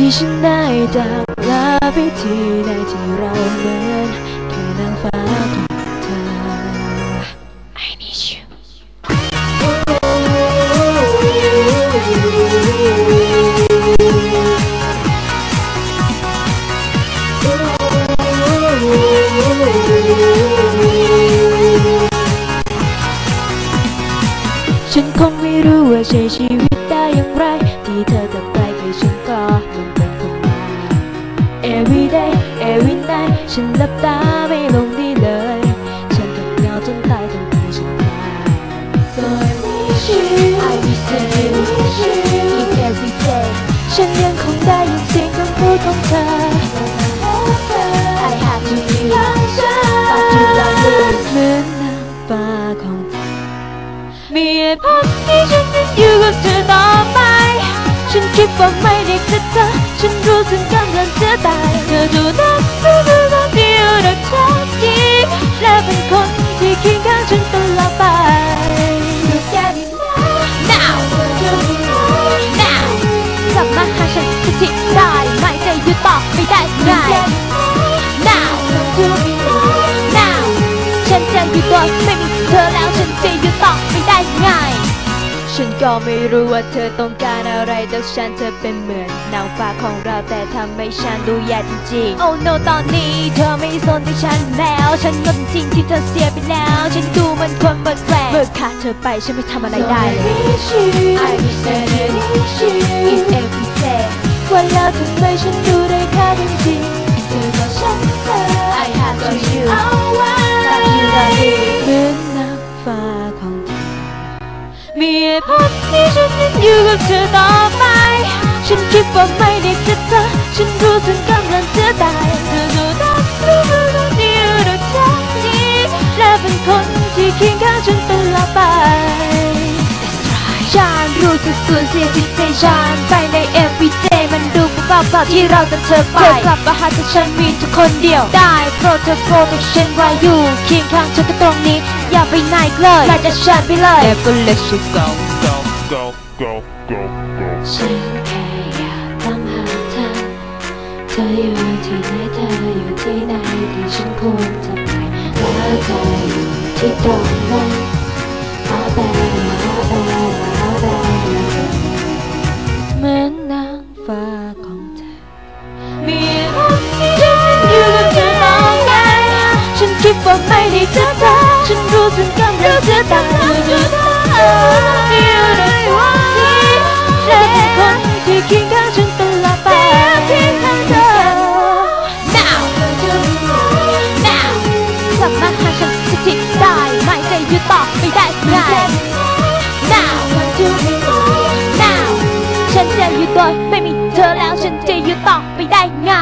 ที่ฉันได้จากลาไปทีในที่เราเหมือนแค่นางฟ้าของเธอ I need you ฉันคงไม่รู้ว่าใช้ชีวิตได้อย่างไร ที่เธอจะไป day every night ฉันหลับตาไม่ลงดีเลย ฉันกับเหงาจนตายจนที่ฉันตาย So I miss you I miss you If every day ฉันยังคงได้ยินเสียงคำพูดของเธอ I have to be but you love me เหมือนนางฟ้าของเธอมีเหตุผลที่ฉันยังอยู่กับเธอต่อไป ฉันคิดว่าไม่ ได้เจอเธอฉันรู้สึ ฉันก็ไม่รู้ว่าเธอต้องการอะไรแต่ฉันเธอเป็นเหมือนนางฟ้าของเราแต่ทำให้ฉันดูแย่จริงๆ Oh no ตอนนี้เธอไม่สนใจฉันแล้ว ฉันก็จริงที่เธอเสียไปแล้ว ฉันดูเหมันคนเบิดแปลกเมื่อขาดเธอไปฉันไม่ทำอะไรได้เลย I miss you If every day ว่าแล้วทำไมฉันดูได้แค่จริงๆเธอก็ฉันเธอ I have to you But you love me มีเหตุผลที่ฉันยังอยู่กับเธอต่อไป ฉันคิดว่าไม่ได้เจอเธอฉันรู้สึกกำลังจะตายเธอดูนักรู้สึกคนเดียวรักเธอนี้และเป็นคนที่เคียงข้างฉันตลอดไปฉันรู้สึกสูญเสียจิตใจฉันไปใน everyday มันดูเปล่าเปล่าที่เราจะเธอไปเธอกลับมาหาแต่ฉันมีเธอคนเดียว ได้โปรดเธอ protection ไว้อยู่เคียงข้างฉันก็ตรงนี้ อย่าไปไหนเลยไล่จากฉันไปเลย Never let you go go, go, go, go, go. ฉัน โดยไม่มีเธอแล้วฉันจะอยู่ต่อไปได้ไง